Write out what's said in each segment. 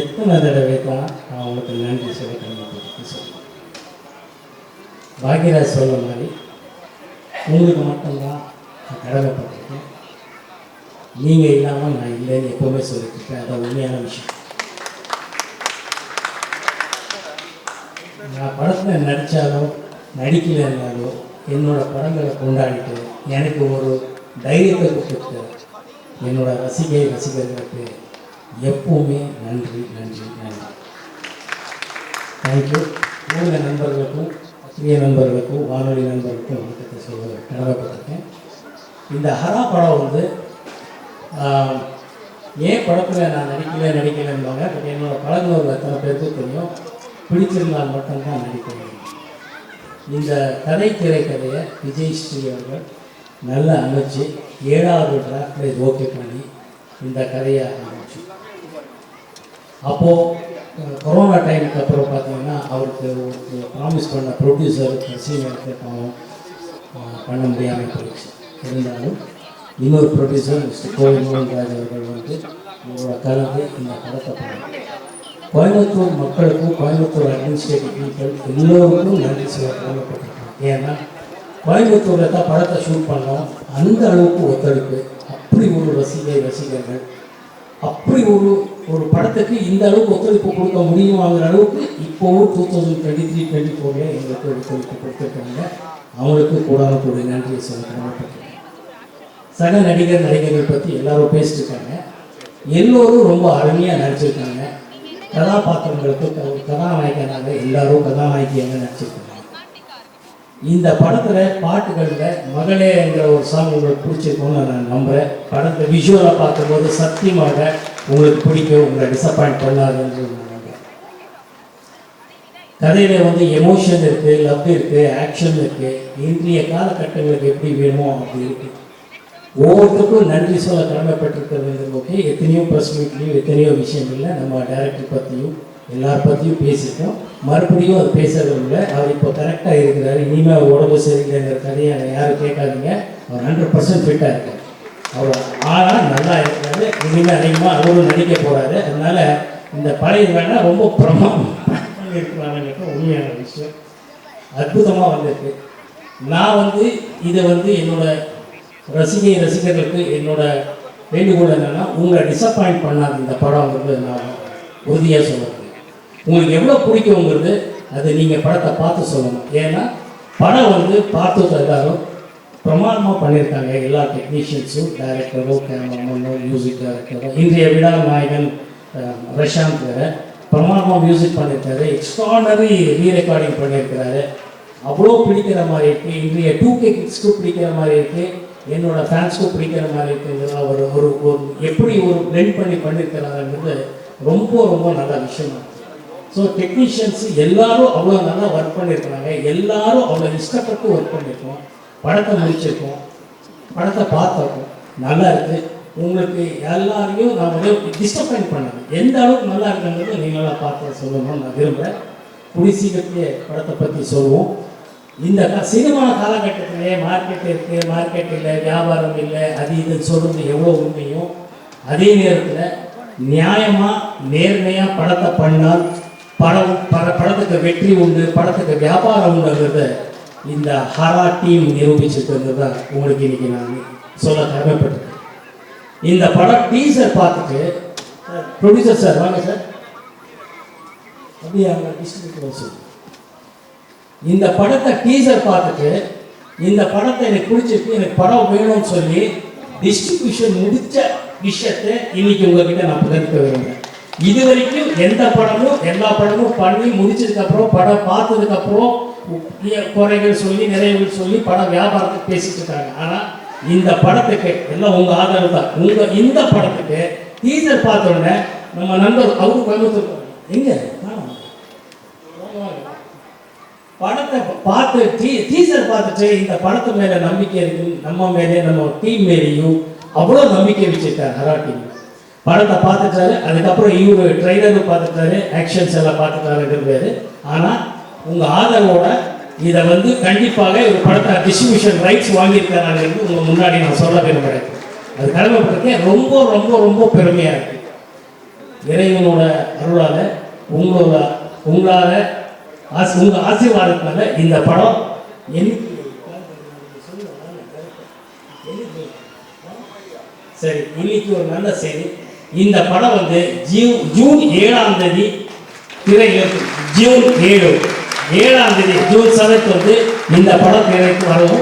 எத்தனை தடவை தான் நான் உங்களுக்கு நன்றி சொல்ல கடமைப்பட்டு சொல்லுவேன் பாக்யராஜ் சொல்ல மாதிரி உங்களுக்கு மட்டும்தான் நான் கடமைப்பட்டிருக்கேன். நீங்கள் இல்லாமல் நான் இல்லைன்னு எப்போவுமே சொல்லிட்டுருக்கேன். அதான் உண்மையான விஷயம். நான் படத்தில் நடித்தாலோ நடிக்கலைன்னாலோ என்னோடய படங்களை கொண்டாடிட்டு எனக்கு ஒரு தைரியத்தை கொடுத்துட்டு என்னோடய ரசிகை ரசிகர்களுக்கு எப்போவுமே நன்றி நன்றி நன்றி. தேங்க்யூ ஊடக நண்பர்களுக்கும் பத்திரிகை நண்பர்களுக்கும் வானொலி நண்பர்களுக்கும் வணக்கத்தை செய்வது கடமைப்பட்டிருக்கேன் இந்த ஹரா படம் வந்து ஏன் படத்தில் நான் நடிக்கல நடிக்கலைன்பாங்க பட் என்னோடய பழகுனவர்கள் எத்தனை பேருக்கும் தெரியும். பிடிச்சிருந்தால் மட்டும்தான் நடிக்க முடியும். இந்த கதை திரைக்கதையை விஜய் ஸ்ரீ அவர்கள் நல்லா அமைச்சு ஏழாவது டிராஃப்டை ஓகே பண்ணி இந்த கதையை அப்போது கொரோனா டைமுக்கு அப்புறம் பார்த்தீங்கன்னா அவருக்கு ஒரு ப்ராமிஸ் பண்ண ப்ரொடியூசர் சீனியருக்கு பாவம் பண்ண முடியாமல் போயிடுச்சு. இருந்தாலும் இன்னொரு ப்ரொடியூசர் மிஸ்டர் கோவில் மோகன்ராஜ் அவர்கள் வந்து உங்களோட கலந்து இந்த படத்தை பண்ணாங்க கோயம்புத்தூர் மக்களுக்கும் கோயம்புத்தூர் அட்மினிஸ்ட்ரேட்டிவ் பீப்பிள் எல்லோருக்கும் நன்றி சொல்ல கடமைப்பட்டிருக்கோம் ஏன்னா கோயம்புத்தூரில் தான் படத்தை ஷூட் பண்ணோம். அந்த அளவுக்கு ஒத்துழைப்பு அப்படி ஒரு ரசிகை ரசிகர்கள் அப்படி ஒரு ஒரு படத்துக்கு இந்த அளவுக்கு ஒத்துழைப்பு கொடுக்க முடியுமாங்கிற அளவுக்கு இப்போவும் two thousand twenty three twenty ஃபோரில் எங்களுக்கு ஒத்துழைப்பு கொடுத்துருக்காங்க. அவங்களுக்கு கூடாத கூட நன்றியை சொல்ல சக நடிகர் நடிகர்கள் பற்றி எல்லாரும் பேசிட்டுருக்காங்க எல்லோரும் ரொம்ப அருமையாக நடிச்சிருக்காங்க. கதாபாத்திரங்களுக்கு கதாநாயகனாக எல்லாரும் கதாநாயகியாக நடிச்சிருக்காங்க. இந்த படத்தில் பாட்டுகளில் மகளே என்ற ஒரு சாங் உங்களுக்கு பிடிச்சிருக்கோன்னு நான் நம்புகிறேன் படத்தை விஷுவலாக பார்க்கும்போது சத்தியமாக உங்களுக்கு பிடிக்கும் உங்களை டிசப்பாயிண்ட் பண்ணாதுன்னு நான் கதையில் வந்து எமோஷன் இருக்குது லவ் இருக்குது ஆக்ஷன் இருக்குது இன்றைய காலகட்டங்களுக்கு எப்படி வேணுமோ அப்படி இருக்குது ஒவ்வொருத்தருக்கும் நன்றி சொல்ல கடமைப்பட்டிருக்கிறது ஓகே எத்தனையோ ப்ரெஸ் மீட்லேயும் எத்தனையோ விஷயங்கள்ல நம்ம டேரக்டர் பற்றியும் எல்லார் பற்றியும் பேசிட்டோம் மறுபடியும் அது பேசுறது இல்லை. அவர் இப்போ கரெக்டாக இருக்கிறாரு. இனிமேல் உடம்பு சரியில்லைங்கிற கதையை யாரும் கேட்காதீங்க. அவர் ஹண்ட்ரட் பர்சன்ட் ஃபிட்டாக இருக்கார். அவ்வளோ இனிமேல் அதிகமாக அவரும் நடிக்க போகிறாரு அதனால் இந்த பழைய வேணால் ரொம்ப பிரமாதம் பண்ணியிருக்கிறாங்க உண்மையான விஷயம். அற்புதமாக வந்திருக்கு. நான் வந்து இதை வந்து என்னோடய ரசிகை ரசிகர்களுக்கு என்னோட வேண்டுகோள் என்னென்னா உங்களை டிசப்பாயிண்ட் பண்ணாது இந்த படம்ங்கிறது நான் உறுதியாக சொல்லுவேன் உங்களுக்கு எவ்வளோ பிடிக்குங்கிறது அது நீங்கள் படத்தை பார்த்து சொல்லணும். ஏன்னா படம் வந்து பார்த்து எல்லாரும் பிரமாதமாக பண்ணியிருக்காங்க எல்லா டெக்னீஷியன்ஸும் டைரக்டரோ கேமராமேனோ மியூசிக் டைரக்டரோ இன்றைய விழா நாயகன் அஹ், பிரசாந்த் பிரமாதமாக மியூசிக் பண்ணியிருக்காரு. எக்ஸ்ட்ரானரி ரீ ரெக்கார்டிங் பண்ணியிருக்கிறாரு. அவ்வளோ பிடிக்கிற மாதிரி இருக்குது இன்றைய டூ கே கிட்ஸ்க்கு பிடிக்கிற மாதிரி இருக்குது என்னோட ஃபேன்ஸ்க்கும் பிடிக்கிற மாதிரி இருக்குதுன்னா ஒரு ஒரு ஒரு எப்படி ஒரு பிளெண்ட் பண்ணி பண்ணியிருக்கிறாங்கன்றது ரொம்ப ரொம்ப நல்ல விஷயமா ஸோ டெக்னீஷியன்ஸ் எல்லாரும் அவ்வளோ நல்லா ஒர்க் பண்ணியிருக்கிறாங்க. எல்லாரும் அவ்வளோ இஷ்டப்பட்டு ஒர்க் பண்ணியிருக்கோம். படத்தை முடிச்சிருக்கோம் படத்தை பார்த்துருக்கோம் நல்லா இருக்கு. உங்களுக்கு எல்லாரையும் நான் வந்து டிஸ்டர்பைன் பண்ணது எந்த அளவுக்கு நல்லா இருக்குங்கிறது நீங்களாம் பார்த்து சொல்லணும்னு நான் விரும்புகிறேன் கூடிய சீக்கிரத்திலே படத்தை பற்றி சொல்லுவோம். இந்த சினிமா காலகட்டத்திலே மார்க்கெட் இருக்குது மார்க்கெட் இல்லை வியாபாரம் இல்லை அது இதுன்னு சொல்கிறது எவ்வளோ உண்மையும் அதே நேரத்தில் நியாயமாக நேர்மையாக படத்தை பண்ணால் படம் பட படத்துக்கு வெற்றி உண்டு படத்துக்கு வியாபாரம் உண்டுங்கிறத இந்த ஹரா டீம் நிரூபிச்சிருக்கிறது தான் உங்களுக்கு இன்னைக்கு நான் சொல்ல கடமைப்பட்டிருக்கேன். இந்த படம் டீசர் பார்த்துட்டு ப்ரொடியூசர் சார் வாங்க சார். அப்படியே அவங்க டிஸ்ட்ரிபியூட்டர் சொல்லு இந்த படத்தை டீசர் பார்த்துட்டு இந்த படத்தை எனக்கு பிடிச்சிருக்கு எனக்கு படம் வேணும்னு சொல்லி டிஸ்ட்ரிபியூஷன் முடிச்ச விஷயத்தை இன்னைக்கு உங்ககிட்ட நான் பகிர்ந்து விரும்புகிறேன் இது வரைக்கும் எந்த படமும் எல்லா படமும் பண்ணி முடிச்சதுக்கப்புறம் படம் பார்த்ததுக்கப்புறம் குறைகள் சொல்லி நிறைவுகள் சொல்லி படம் வியாபாரத்தை பேசிட்டு இருக்காங்க. ஆனால் இந்த படத்துக்கு எல்லாம் உங்கள் ஆதரவு தான். உங்கள் இந்த படத்துக்கு டீசர் பார்த்த உடனே நம்ம நண்பர் அவரு கோயம்புத்தூர் எங்க? படத்தை பார்த்து டீ டீசர் பார்த்துட்டு இந்த படத்து மேலே நம்பிக்கை இருக்கு நம்ம மேலே நம்ம டீம் மேலேயும் அவ்வளோ நம்பிக்கை வச்சுருக்காரு ஹரா டீம் படத்தை பார்த்துட்டாரு அதுக்கப்புறம் இவரு ட்ரைலரும் பார்த்துட்டாரு ஆக்ஷன்ஸ் எல்லாம் பார்த்துட்டாருங்கிறது ஆனால் உங்கள் ஆதரவோட இதை வந்து கண்டிப்பாக ஒரு படத்தை டிஸ்ட்ரிபியூஷன் ரைட்ஸ் வாங்கியிருக்கிறாங்கிறது உங்கள் முன்னாடி நான் சொல்ல விரும்புகிறேன் அது கடமைப்பட்டிருக்கேன். ரொம்ப ரொம்ப ரொம்ப பெருமையாக இருக்கு. இறைவனோட அருளால் உங்களோட உங்களால் ஆசி உங்கள் ஆசீர்வாதத்தினால இந்த படம் என்னைக்கு சரி இன்னைக்கு ஒரு நல்ல செய்தி. இந்த படம் வந்து ஜூன் ஜூன் ஏழாம் தேதி திரையில் ஜூன் ஏழு. ஏழாம் தேதி ஜூன் செவன்த் வந்து இந்த படம் திரைக்கு வரும்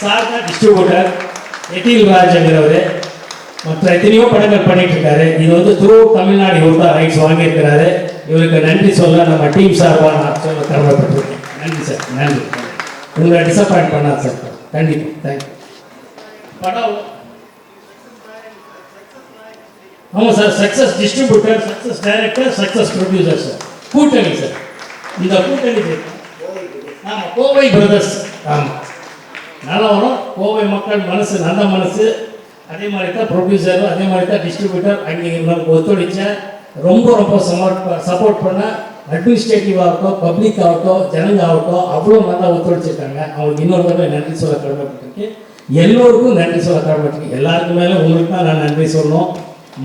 சாரதா டிஸ்ட்ரிபியூட்டர் எட்டில் ராஜங்கிறவர் மற்ற எத்தனையோ படங்கள் பண்ணிட்டு இருக்காரு இது வந்து த்ரூ தமிழ்நாடு இவர் தான் ரைட்ஸ் வாங்கியிருக்கிறாரு. இவருக்கு நன்றி சொல்ல நம்ம டீம் சார்பாக நான் சொல்ல கடமைப்பட்டிருக்கேன் நன்றி சார் நன்றி. உங்களை டிசப்பாயிண்ட் பண்ணாது சார் கண்டிப்பாக தேங்க்யூ படம். ஆமாம் sir success distributor success director success producer sir கூட்டணி சார் இந்த கூட்டணி ஆமாம் கோவை பிரதர்ஸ் ஆமாம் நல்லா வரும். கோவை மக்கள் மனசு நல்ல மனசு. அதே மாதிரி தான் ப்ரொடியூசரும் அதே மாதிரி தான் டிஸ்ட்ரிபியூட்டர் அங்கே நமக்கு ஒத்துழைச்ச ரொம்ப ரொம்ப சப்போர்ட் சப்போர்ட் பண்ண அட்மினிஸ்ட்ரேட்டிவ் ஆகட்டும் பப்ளிக் ஆகட்டும் ஜனங்க ஆகட்டும் அவ்வளோ நல்லா ஒத்துழைச்சிருக்காங்க. அவங்களுக்கு இன்னொரு தடவை நன்றி சொல்ல கடமைப்பட்டிருக்கேன். எல்லோருக்கும் நன்றி சொல்ல கடமைப்பட்டிருக்கேன். எல்லாருக்கும் மேலே உங்களுக்கு தான் நான் நன்றி சொல்லணும்.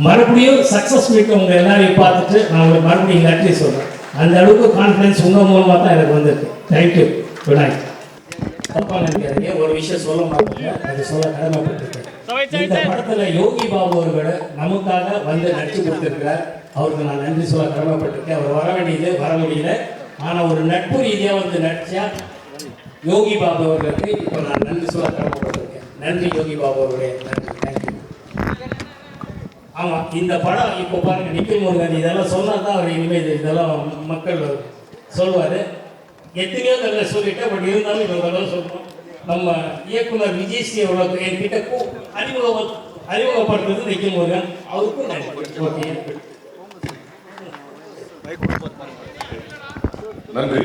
மறுபடியும் சக்ஸஸ் மீட் உங்கள் எல்லாரையும் பார்த்துட்டு நான் உங்களுக்கு மறுபடியும் நன்றி சொல்கிறேன் அந்த அளவுக்கு கான்ஃபிடன்ஸ் உங்க மூலமாக தான் எனக்கு வந்திருக்கு. தேங்க்யூ தப்பா நினைக்காதீங்க ஒரு விஷயம் சொல்ல மாட்டேங்க. அது சொல்ல கடமைப்பட்டிருக்கேன். இந்த படத்துல யோகி பாபு அவர்கள் நமக்காக வந்து நடிச்சு கொடுத்திருக்கிறார். அவருக்கு நான் நன்றி சொல்ல கடமைப்பட்டிருக்கேன். அவர் வர வேண்டியது வர முடியல. ஆனா ஒரு நட்பு ரீதியா வந்து நடிச்சா யோகி பாபு அவர்களுக்கு இப்போ நான் நன்றி சொல்ல கடமைப்பட்டிருக்கேன். நன்றி யோகி பாபு அவர்களே. நன்றி. தேங்க்யூ ஆமாம் இந்த படம் இப்போ பாருங்கள் நிக்கில் முருகன் இதெல்லாம் சொன்னால் தான் அவர் இனிமேல் இதெல்லாம் மக்கள் சொல்வார். எத்தனையோ தடவை சொல்லிட்டேன் பட் இருந்தாலும் இவ்வளோ தடவை சொல்லணும் நம்ம இயக்குனர் விஜய் ஸ்ரீ அவர்களுக்கு என்கிட்ட கூ- அறிமுக அறிமுகப்படுத்துறது நிக்கில் முருகன். அவருக்கும் நன்றி. ஓகே. நன்றி.